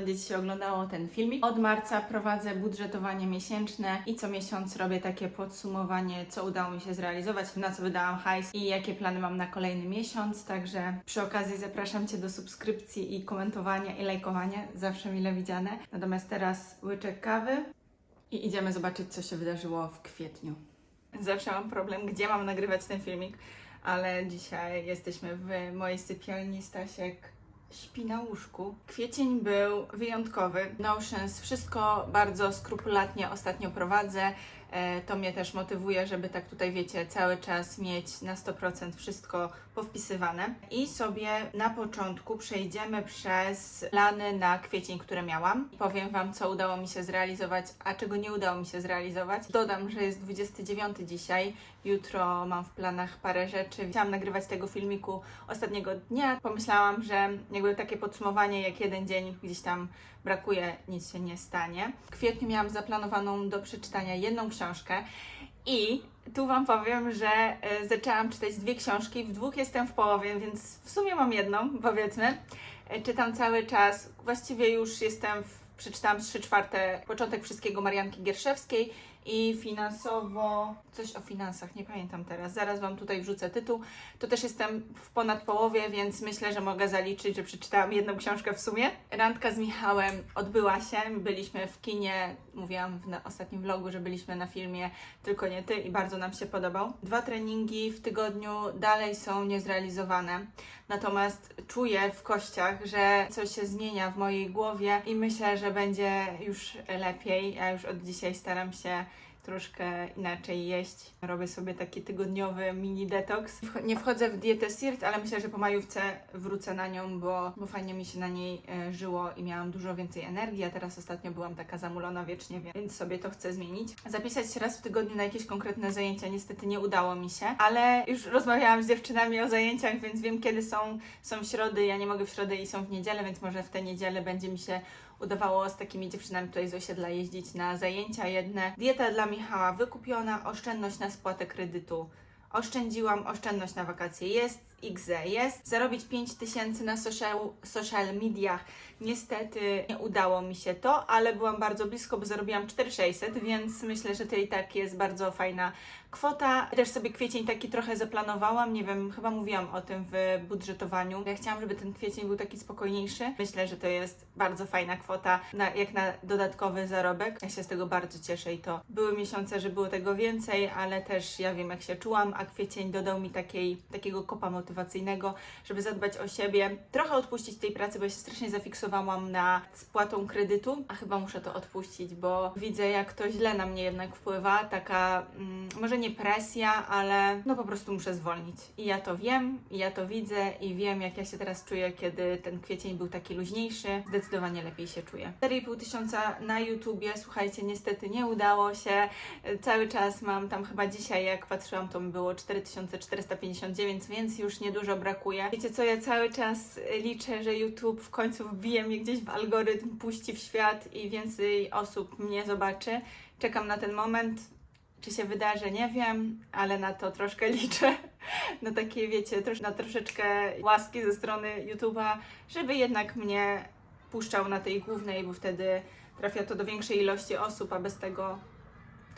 nadzieję, że dobrze będzie Ci się oglądało ten filmik. Od marca prowadzę budżetowanie miesięczne i co miesiąc robię takie podsumowanie, co udało mi się zrealizować, na co wydałam hajs i jakie plany mam na kolejny miesiąc. Także przy okazji zapraszam Cię do subskrypcji i komentowania i lajkowania, zawsze mile widziane. Natomiast teraz łyczek kawy i idziemy zobaczyć, co się wydarzyło w kwietniu. Zawsze mam problem, gdzie mam nagrywać ten filmik, ale dzisiaj jesteśmy w mojej sypialni. Stasiek śpi na łóżku. Kwiecień był wyjątkowy. Notions, wszystko bardzo skrupulatnie ostatnio prowadzę. E, To mnie też motywuje, żeby tak tutaj, wiecie, cały czas mieć na 100% wszystko powpisywane. I sobie na początku przejdziemy przez plany na kwiecień, które miałam. Powiem Wam, co udało mi się zrealizować, a czego nie udało mi się zrealizować. Dodam, że jest 29 dzisiaj. Jutro mam w planach parę rzeczy. Chciałam nagrywać tego filmiku ostatniego dnia. Pomyślałam, że jakby takie podsumowanie, jak jeden dzień gdzieś tam brakuje, nic się nie stanie. W kwietniu miałam zaplanowaną do przeczytania jedną książkę i tu Wam powiem, że e, zaczęłam czytać dwie książki, w dwóch jestem w połowie, więc w sumie mam jedną, powiedzmy. E, Czytam cały czas, właściwie już jestem, w, przeczytałam 3 czwarte, początek wszystkiego Marianki Gierszewskiej i finansowo, coś o finansach, nie pamiętam teraz, zaraz Wam tutaj wrzucę tytuł. To też jestem w ponad połowie, więc myślę, że mogę zaliczyć, że przeczytałam jedną książkę w sumie. Randka z Michałem odbyła się, byliśmy w kinie, mówiłam w ostatnim vlogu, że byliśmy na filmie Tylko nie Ty i bardzo nam się podobał. Dwa treningi w tygodniu dalej są niezrealizowane, natomiast czuję w kościach, że coś się zmienia w mojej głowie i myślę, że będzie już lepiej. Ja już od dzisiaj staram się troszkę inaczej jeść. Robię sobie taki tygodniowy mini detoks. Nie wchodzę w dietę SIRT, ale myślę, że po majówce wrócę na nią, bo, bo fajnie mi się na niej e, żyło i miałam dużo więcej energii, a teraz ostatnio byłam taka zamulona wiecznie, wie- więc sobie to chcę zmienić. Zapisać się raz w tygodniu na jakieś konkretne zajęcia niestety nie udało mi się, ale już rozmawiałam z dziewczynami o zajęciach, więc wiem kiedy są, są środy, ja nie mogę w środę i są w niedzielę, więc może w tę niedzielę będzie mi się udawało z takimi dziewczynami tutaj z osiedla jeździć na zajęcia jedne. Dieta dla Michała wykupiona, oszczędność na spłatę kredytu. Oszczędziłam, oszczędność na wakacje jest, XZ jest. Zarobić 5 tysięcy na social, social mediach. Niestety nie udało mi się to, ale byłam bardzo blisko, bo zarobiłam 4600, więc myślę, że to i tak jest bardzo fajna kwota. Też sobie kwiecień taki trochę zaplanowałam, nie wiem, chyba mówiłam o tym w budżetowaniu. Ja chciałam, żeby ten kwiecień był taki spokojniejszy. Myślę, że to jest bardzo fajna kwota, na, jak na dodatkowy zarobek. Ja się z tego bardzo cieszę i to były miesiące, że było tego więcej, ale też ja wiem, jak się czułam, a kwiecień dodał mi takiej, takiego kopa motywacyjnego, żeby zadbać o siebie, trochę odpuścić tej pracy, bo ja się strasznie zafiksowałam na spłatą kredytu, a chyba muszę to odpuścić, bo widzę, jak to źle na mnie jednak wpływa, taka mm, może nie presja, ale no po prostu muszę zwolnić. I ja to wiem, i ja to widzę i wiem, jak ja się teraz czuję, kiedy ten kwiecień był taki luźniejszy, zdecydowanie lepiej się czuję. 4,5 tysiąca na YouTubie, słuchajcie, niestety nie udało się, cały czas mam tam chyba dzisiaj, jak patrzyłam, to było 4459, więc już niedużo brakuje. Wiecie co, ja cały czas liczę, że YouTube w końcu wbije mnie gdzieś w algorytm, puści w świat i więcej osób mnie zobaczy. Czekam na ten moment. Czy się wydarzy, nie wiem, ale na to troszkę liczę. Na takie, wiecie, na troszeczkę łaski ze strony YouTube'a, żeby jednak mnie puszczał na tej głównej, bo wtedy trafia to do większej ilości osób, a bez tego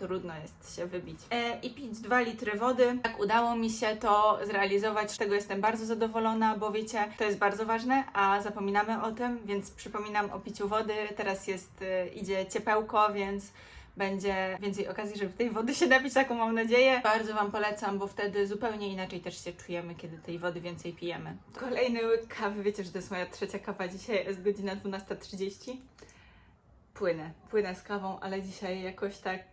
trudno jest się wybić. E, I pić 2 litry wody. Tak udało mi się to zrealizować, z tego jestem bardzo zadowolona, bo wiecie, to jest bardzo ważne, a zapominamy o tym, więc przypominam o piciu wody. Teraz jest, e, idzie ciepełko, więc będzie więcej okazji, żeby tej wody się napić, taką mam nadzieję. Bardzo Wam polecam, bo wtedy zupełnie inaczej też się czujemy, kiedy tej wody więcej pijemy. Kolejny łyk kawy, wiecie, że to jest moja trzecia kawa dzisiaj, jest godzina 12.30. Płynę, płynę z kawą, ale dzisiaj jakoś tak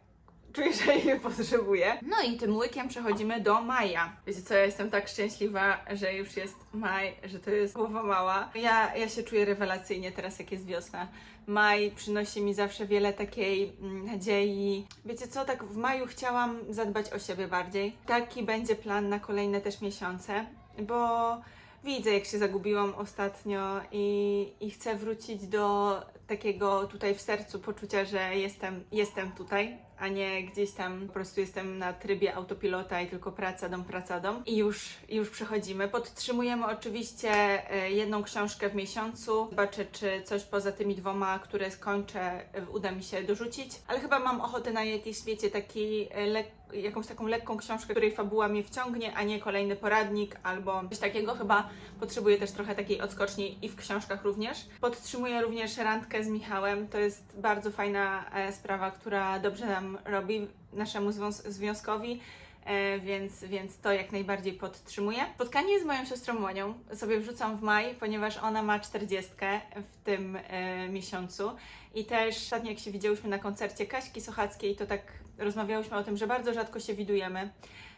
czuję, że jej potrzebuję. No i tym łykiem przechodzimy do maja. Wiecie co, ja jestem tak szczęśliwa, że już jest maj, że to jest głowa mała. Ja, ja się czuję rewelacyjnie teraz, jak jest wiosna. Maj przynosi mi zawsze wiele takiej mm, nadziei. Wiecie co, tak w maju chciałam zadbać o siebie bardziej. Taki będzie plan na kolejne też miesiące, bo widzę, jak się zagubiłam ostatnio i, i chcę wrócić do takiego tutaj w sercu poczucia, że jestem, jestem tutaj, a nie gdzieś tam po prostu jestem na trybie autopilota i tylko praca, dom, praca, dom. I już, już przechodzimy. Podtrzymujemy oczywiście e, jedną książkę w miesiącu. Zobaczę, czy coś poza tymi dwoma, które skończę, e, uda mi się dorzucić. Ale chyba mam ochotę na jakiś, wiecie, taki e, jakąś taką lekką książkę, której fabuła mnie wciągnie, a nie kolejny poradnik albo coś takiego. Chyba potrzebuję też trochę takiej odskoczni i w książkach również. Podtrzymuję również randkę z Michałem. To jest bardzo fajna e, sprawa, która dobrze nam robi, naszemu związ- związkowi. E, więc, więc to jak najbardziej podtrzymuję. Spotkanie z moją siostrą Monią sobie wrzucam w maj, ponieważ ona ma 40 w tym e, miesiącu. I też ostatnio jak się widziałyśmy na koncercie Kaśki Sochackiej, to tak rozmawiałyśmy o tym, że bardzo rzadko się widujemy.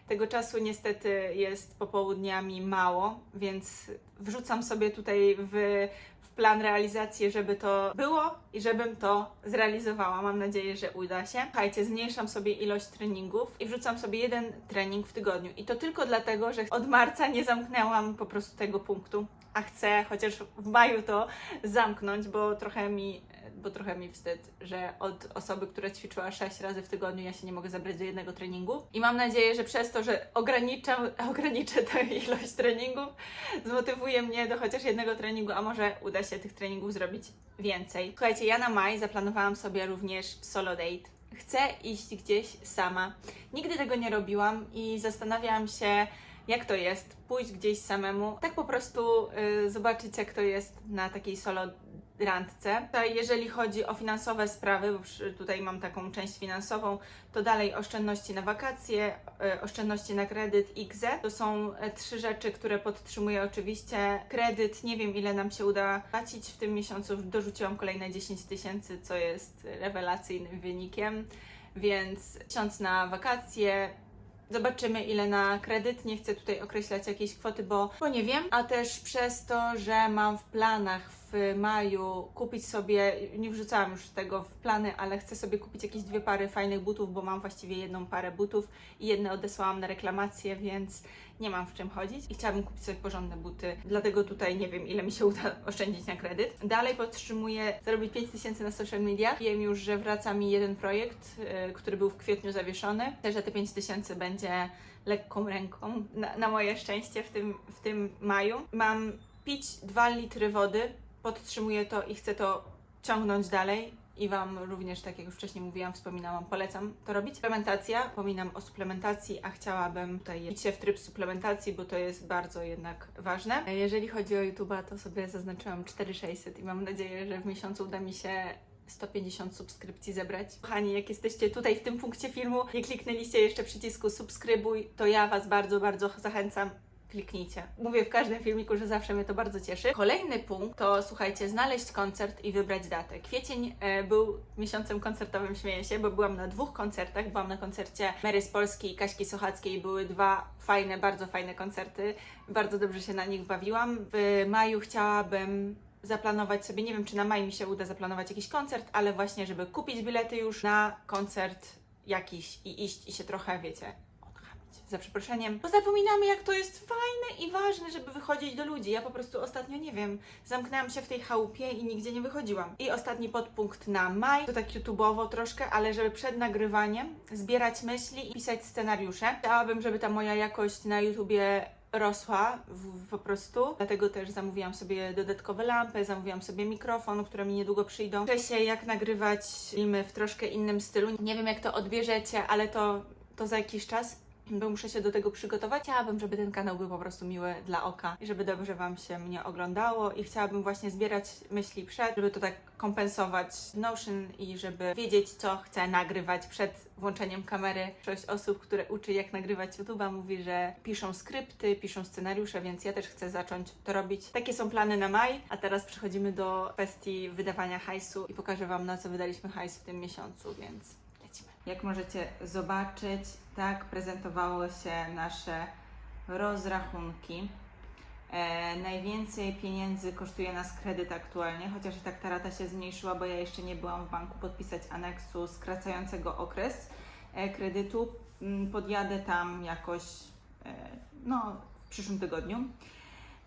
Tego czasu niestety jest popołudniami mało, więc wrzucam sobie tutaj w, w plan realizację, żeby to było i żebym to zrealizowała. Mam nadzieję, że uda się. Słuchajcie, zmniejszam sobie ilość treningów i wrzucam sobie jeden trening w tygodniu. I to tylko dlatego, że od marca nie zamknęłam po prostu tego punktu, a chcę chociaż w maju to zamknąć, bo trochę mi bo trochę mi wstyd, że od osoby, która ćwiczyła 6 razy w tygodniu, ja się nie mogę zabrać do jednego treningu. I mam nadzieję, że przez to, że ograniczam, ograniczę tę ilość treningów, zmotywuje mnie do chociaż jednego treningu, a może uda się tych treningów zrobić więcej. Słuchajcie, ja na maj zaplanowałam sobie również solo date. Chcę iść gdzieś sama. Nigdy tego nie robiłam i zastanawiałam się, jak to jest pójść gdzieś samemu, tak po prostu y, zobaczyć, jak to jest na takiej solo randce. Tutaj, jeżeli chodzi o finansowe sprawy, bo tutaj mam taką część finansową, to dalej oszczędności na wakacje, y, oszczędności na kredyt IGZE. To są e, trzy rzeczy, które podtrzymuję oczywiście. Kredyt, nie wiem ile nam się uda płacić w tym miesiącu, dorzuciłam kolejne 10 tysięcy, co jest rewelacyjnym wynikiem, więc tysiąc na wakacje, Zobaczymy, ile na kredyt. Nie chcę tutaj określać jakiejś kwoty, bo, bo nie wiem. A też przez to, że mam w planach w maju kupić sobie, nie wrzucałam już tego w plany, ale chcę sobie kupić jakieś dwie pary fajnych butów, bo mam właściwie jedną parę butów i jedne odesłałam na reklamację, więc nie mam w czym chodzić i chciałabym kupić sobie porządne buty. Dlatego tutaj nie wiem, ile mi się uda oszczędzić na kredyt. Dalej podtrzymuję zarobić 5 tysięcy na social mediach. Wiem już, że wraca mi jeden projekt, yy, który był w kwietniu zawieszony. Też, że te 5 tysięcy będzie lekką ręką na, na moje szczęście w tym, w tym maju. Mam pić 2 litry wody, podtrzymuję to i chcę to ciągnąć dalej. I Wam również, tak jak już wcześniej mówiłam, wspominałam, polecam to robić. Suplementacja, pominam o suplementacji, a chciałabym tutaj iść się w tryb suplementacji, bo to jest bardzo jednak ważne. Jeżeli chodzi o YouTube'a, to sobie zaznaczyłam 4600 i mam nadzieję, że w miesiącu uda mi się 150 subskrypcji zebrać. Kochani, jak jesteście tutaj w tym punkcie filmu, nie kliknęliście jeszcze przycisku subskrybuj, to ja Was bardzo, bardzo zachęcam kliknijcie. Mówię w każdym filmiku, że zawsze mnie to bardzo cieszy. Kolejny punkt to słuchajcie, znaleźć koncert i wybrać datę. Kwiecień e, był miesiącem koncertowym, śmieję się, bo byłam na dwóch koncertach. Byłam na koncercie Mary z Polski i Kaśki Sochackiej. Były dwa fajne, bardzo fajne koncerty. Bardzo dobrze się na nich bawiłam. W maju chciałabym zaplanować sobie, nie wiem czy na maj mi się uda zaplanować jakiś koncert, ale właśnie, żeby kupić bilety już na koncert jakiś i iść i się trochę, wiecie. Za przeproszeniem. Bo zapominamy, jak to jest fajne i ważne, żeby wychodzić do ludzi. Ja po prostu ostatnio, nie wiem, zamknęłam się w tej chałupie i nigdzie nie wychodziłam. I ostatni podpunkt na maj, to tak YouTube'owo troszkę, ale żeby przed nagrywaniem zbierać myśli i pisać scenariusze. Chciałabym, żeby ta moja jakość na YouTubie rosła w, po prostu. Dlatego też zamówiłam sobie dodatkowe lampy, zamówiłam sobie mikrofon, które mi niedługo przyjdą. Uczę się, jak nagrywać filmy w troszkę innym stylu. Nie wiem, jak to odbierzecie, ale to, to za jakiś czas. Bo muszę się do tego przygotować. Chciałabym, żeby ten kanał był po prostu miły dla oka i żeby dobrze Wam się mnie oglądało i chciałabym właśnie zbierać myśli przed, żeby to tak kompensować Notion i żeby wiedzieć, co chcę nagrywać przed włączeniem kamery. Sześć osób, które uczy jak nagrywać YouTube'a mówi, że piszą skrypty, piszą scenariusze, więc ja też chcę zacząć to robić. Takie są plany na maj, a teraz przechodzimy do kwestii wydawania hajsu i pokażę Wam, na co wydaliśmy hajs w tym miesiącu, więc. Jak możecie zobaczyć, tak prezentowały się nasze rozrachunki. E, najwięcej pieniędzy kosztuje nas kredyt aktualnie, chociaż i tak ta rata się zmniejszyła, bo ja jeszcze nie byłam w banku podpisać aneksu skracającego okres e, kredytu. Mm, Podjadę tam jakoś e, no, w przyszłym tygodniu.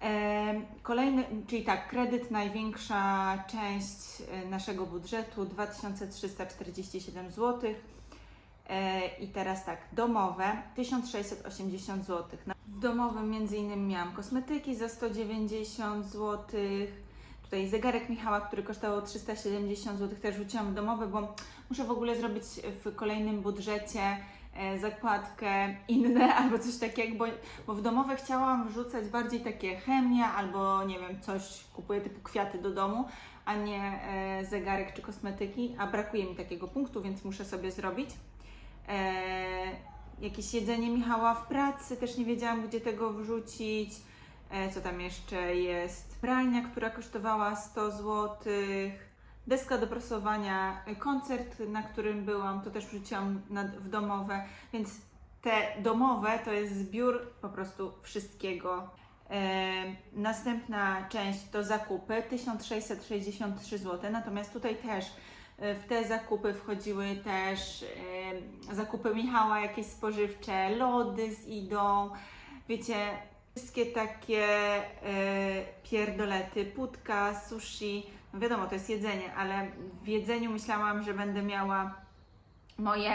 E, Kolejny, czyli tak, kredyt największa część e, naszego budżetu 2347 zł. E, I teraz tak, domowe 1680 zł. W domowym między innymi miałam kosmetyki za 190 zł. Tutaj zegarek Michała, który kosztował 370 zł, też rzuciłam domowy, bo muszę w ogóle zrobić w kolejnym budżecie e, zakładkę inne albo coś takiego, bo, bo w domowe chciałam wrzucać bardziej takie chemia albo nie wiem, coś kupuję typu kwiaty do domu, a nie e, zegarek czy kosmetyki, a brakuje mi takiego punktu, więc muszę sobie zrobić. E, jakieś jedzenie Michała w pracy, też nie wiedziałam gdzie tego wrzucić. E, co tam jeszcze jest? Pralnia, która kosztowała 100 zł. Deska do prasowania, e, koncert, na którym byłam, to też wrzuciłam na, w domowe, więc te domowe to jest zbiór po prostu wszystkiego. E, następna część to zakupy 1663 zł, natomiast tutaj też w te zakupy wchodziły też e, zakupy Michała, jakieś spożywcze, lody z Idą, wiecie, wszystkie takie e, pierdolety, putka, sushi, no wiadomo, to jest jedzenie, ale w jedzeniu myślałam, że będę miała moje,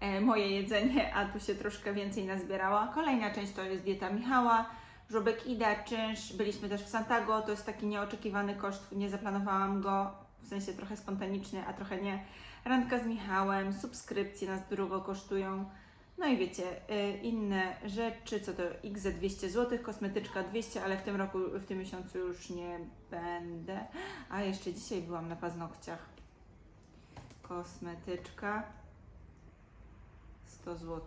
e, moje jedzenie, a tu się troszkę więcej nazbierała. Kolejna część to jest dieta Michała, żubek Ida, czynsz. Byliśmy też w Santago, to jest taki nieoczekiwany koszt, nie zaplanowałam go, w sensie trochę spontaniczny, a trochę nie. Randka z Michałem, subskrypcje nas drogo kosztują. No i wiecie, y, inne rzeczy, co to XZ 200 zł, kosmetyczka 200, ale w tym roku, w tym miesiącu już nie będę. A jeszcze dzisiaj byłam na paznokciach. Kosmetyczka 100 zł.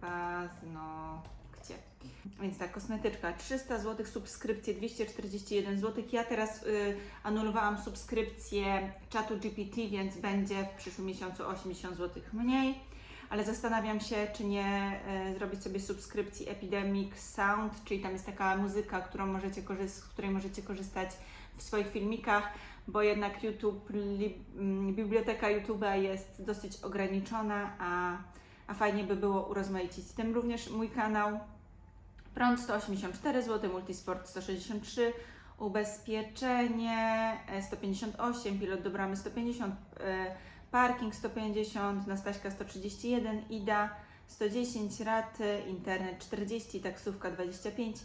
Paznokcie. Więc tak, kosmetyczka 300 zł, subskrypcje 241 zł. Ja teraz y, anulowałam subskrypcję czatu GPT, więc będzie w przyszłym miesiącu 80 zł mniej ale zastanawiam się, czy nie e, zrobić sobie subskrypcji Epidemic Sound, czyli tam jest taka muzyka, którą możecie z której możecie korzystać w swoich filmikach, bo jednak YouTube, li, mm, biblioteka YouTube'a jest dosyć ograniczona, a, a fajnie by było urozmaicić tym również mój kanał. Prąd 184 zł, Multisport 163 ubezpieczenie e, 158, pilot do bramy 150, e, parking 150, Nastaśka 131, Ida 110, raty, internet 40, taksówka 25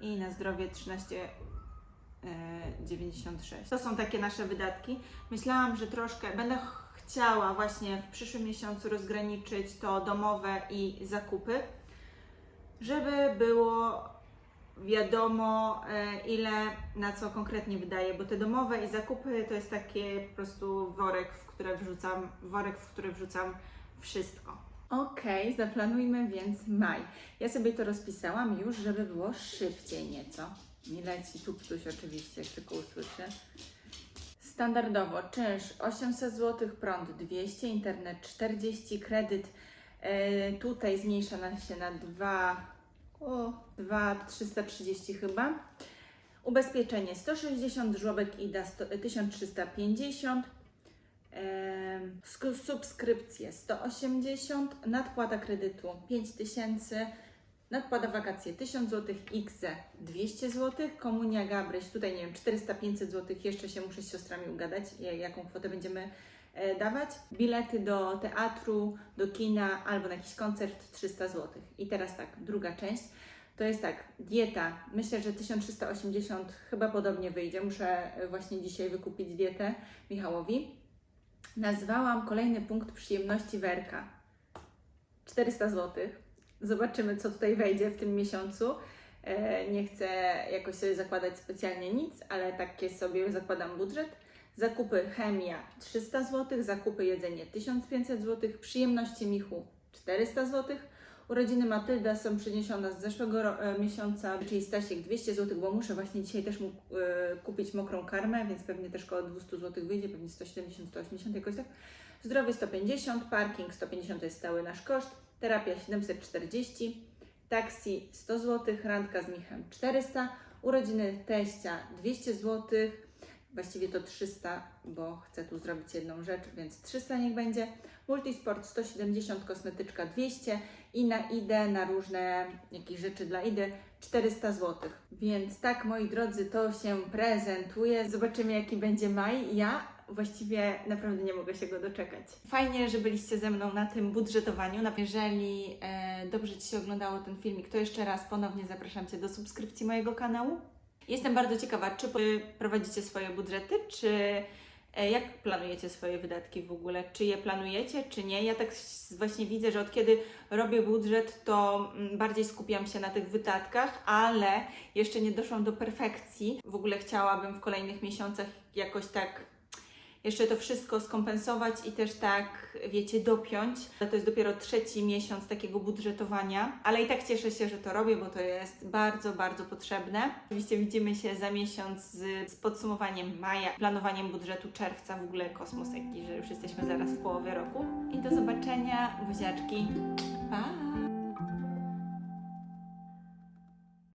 i na zdrowie 13. e, 96. To są takie nasze wydatki. Myślałam, że troszkę będę ch- chciała właśnie w przyszłym miesiącu rozgraniczyć to domowe i zakupy, żeby było wiadomo, e, ile na co konkretnie wydaję, bo te domowe i zakupy to jest takie po prostu worek, w które wrzucam, worek, w który wrzucam wszystko. Okej, zaplanujmy więc maj. Ja sobie to rozpisałam już, żeby było szybciej nieco. Nie leci tu ktoś oczywiście, jak tylko usłyszę. Standardowo czynsz 800 zł, prąd 200, internet 40, kredyt tutaj zmniejsza nam się na 2, o, 2 330 chyba. Ubezpieczenie 160, żłobek IDA 100, 1350. Em, sku- Subskrypcje 180, nadpłata kredytu 5000, nadpłata wakacje 1000 zł, XZ 200 zł, komunia Gabryś tutaj nie wiem 400-500 zł, jeszcze się muszę z siostrami ugadać, ja- jaką kwotę będziemy e, dawać. Bilety do teatru, do kina albo na jakiś koncert 300 zł. I teraz tak, druga część. To jest tak, dieta. Myślę, że 1380 chyba podobnie wyjdzie. Muszę e, właśnie dzisiaj wykupić dietę Michałowi. Nazwałam kolejny punkt przyjemności Werka. 400 zł. Zobaczymy, co tutaj wejdzie w tym miesiącu. E, Nie chcę jakoś sobie zakładać specjalnie nic, ale takie sobie zakładam budżet. Zakupy chemia 300 zł, zakupy jedzenie 1500 zł, przyjemności Michu 400 zł. Urodziny Matylda są przeniesione z zeszłego e, miesiąca, czyli Stasiek 200 zł, bo muszę właśnie dzisiaj też e, kupić mokrą karmę, więc pewnie też około 200 zł wyjdzie, pewnie 170-180 jakoś tak. Zdrowie 150, parking 150 to jest stały nasz koszt, terapia 740, taksi 100 zł, randka z Michem 400, urodziny teścia 200 zł, Właściwie to 300, bo chcę tu zrobić jedną rzecz, więc 300 niech będzie. Multisport 170, kosmetyczka 200 i na IDE, na różne jakieś rzeczy dla IDE 400 zł. Więc tak, moi drodzy, to się prezentuje. Zobaczymy, jaki będzie maj. Ja właściwie naprawdę nie mogę się go doczekać. Fajnie, że byliście ze mną na tym budżetowaniu. Jeżeli e, dobrze Ci się oglądało ten filmik, to jeszcze raz ponownie zapraszam Cię do subskrypcji mojego kanału. Jestem bardzo ciekawa, czy prowadzicie swoje budżety, czy e, jak planujecie swoje wydatki w ogóle? Czy je planujecie, czy nie? Ja tak właśnie widzę, że od kiedy robię budżet, to mm, bardziej skupiam się na tych wydatkach, ale jeszcze nie doszłam do perfekcji. W ogóle chciałabym w kolejnych miesiącach jakoś tak jeszcze to wszystko skompensować i też tak, wiecie, dopiąć. To jest dopiero trzeci miesiąc takiego budżetowania, ale i tak cieszę się, że to robię, bo to jest bardzo, bardzo potrzebne. Oczywiście widzimy się za miesiąc z, z podsumowaniem maja, planowaniem budżetu czerwca, w ogóle kosmos jaki, że już jesteśmy zaraz w połowie roku. I do zobaczenia, buziaczki, pa!